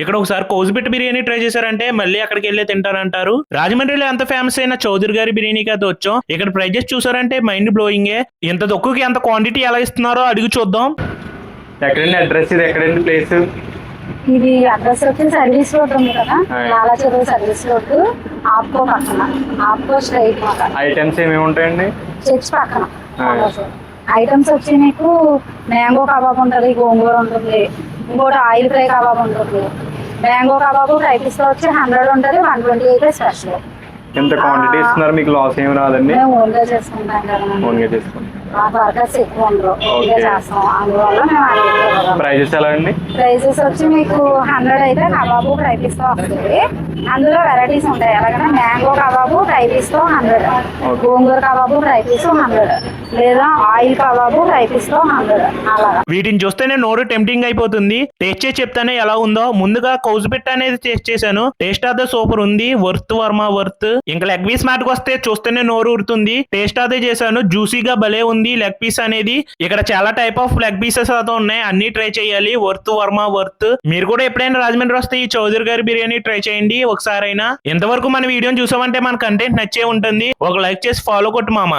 ఇక్కడ ఒకసారి కోజిబిట్ బిర్యానీ ట్రై చేశారంటే మళ్ళీ అక్కడికి వెళ్ళి తింటారంటారు. రాజమండ్రిలో ఎంత ఫేమస్ అయిన చౌదరి గారి బిర్యానీకి అయితే వచ్చాం ఇక్కడ ప్రైజెస్ చూసారంటే మైండ్ బ్లోయింగే ఇంత తక్కువకి ఎంత క్వాంటిటీ ఎలా ఇస్తున్నారో అడిగి చూద్దాం. ఎక్కడండి అడ్రస్ ఇది? ఎక్కడండి ప్లేస్ ఇది అడ్రస్ వచ్చి సర్వీస్ రోడ్ ఉంది కదా. లాలా చెరువు సర్వీస్ రోడ్ ఆప్కో పక్కన. ఆప్కో స్ట్రైట్ ఐటమ్స్ ఏమేమి ఉంటాయండి? చర్చ్ పక్కన. ఐటమ్స్ వచ్చి మీకు మ్యాంగో కబాబ్ ఉంటుంది గోంగూర ఉంటుంది ఇంకోటి ఆయిల్ ఫ్రై కబాబ్ ఉంటుంది. మ్యాంగో కబాబు ఫ్రై పీస్లో వచ్చి హండ్రెడ్ ఉంటుంది వన్ ట్వంటీ అయితే స్పెషల్. ఎంత క్వాంటిటీ ఇస్తున్నారు? మీకు లాస్ ఏమి రాదండి? మేము ఓన్గా చేసుకుంటాం ఆ వర్కర్స్ ఎక్కువ ఉండరు ఓన్గా Okay. చేస్తాం. అందువల్ల మేము ప్రైజెస్ ఎలా అండి ప్రైజెస్ వచ్చి మీకు హండ్రెడ్ అయితే కబాబు ఫ్రై పీస్తో వస్తుంది. అందులో వెరైటీస్ ఉంటాయి. ఎలాగంటే మ్యాంగో కబాబు ఫ్రై పీస్తో హండ్రెడ్ గోంగూర కబాబు ఫ్రై పీస్ హండ్రెడ్. లేదా ఆయిల్ కబాబు ఫ్రై హండ్రెడ్ అలాగా. వీటిని చూస్తేనే నోరు టెంప్టింగ్ అయిపోతుంది. టేస్ట్ చేసి చెప్తానే ఎలా ఉందో. ముందుగా కౌజుబిట్ అనేది టేస్ట్ చేశాను. టేస్ట్ అదే సూపర్ ఉంది. వర్త్ వర్మ వర్త్. ఇంకా లెగ్ పీస్ మాటకు వస్తే చూస్తేనే నోరు ఉడుతుంది టేస్ట్ అదే చేశాను. జ్యూసీగా భలే ఉంది లెగ్ పీస్ అనేది. ఇక్కడ చాలా టైప్ ఆఫ్ లెగ్ పీసెస్ అయితే ఉన్నాయి. అన్ని ట్రై చేయాలి. వర్త్ వర్మ వర్త్. మీరు కూడా ఎప్పుడైనా రాజమండ్రి వస్తే ఈ చౌదరి గారి బిర్యానీ ట్రై చేయండి ఒకసారైనా. ఎంతవరకు మన వీడియోని చూసామంటే మన కంటెంట్ నచ్చే ఉంటుంది. ఒక లైక్ చేసి ఫాలో కొట్టు మామ.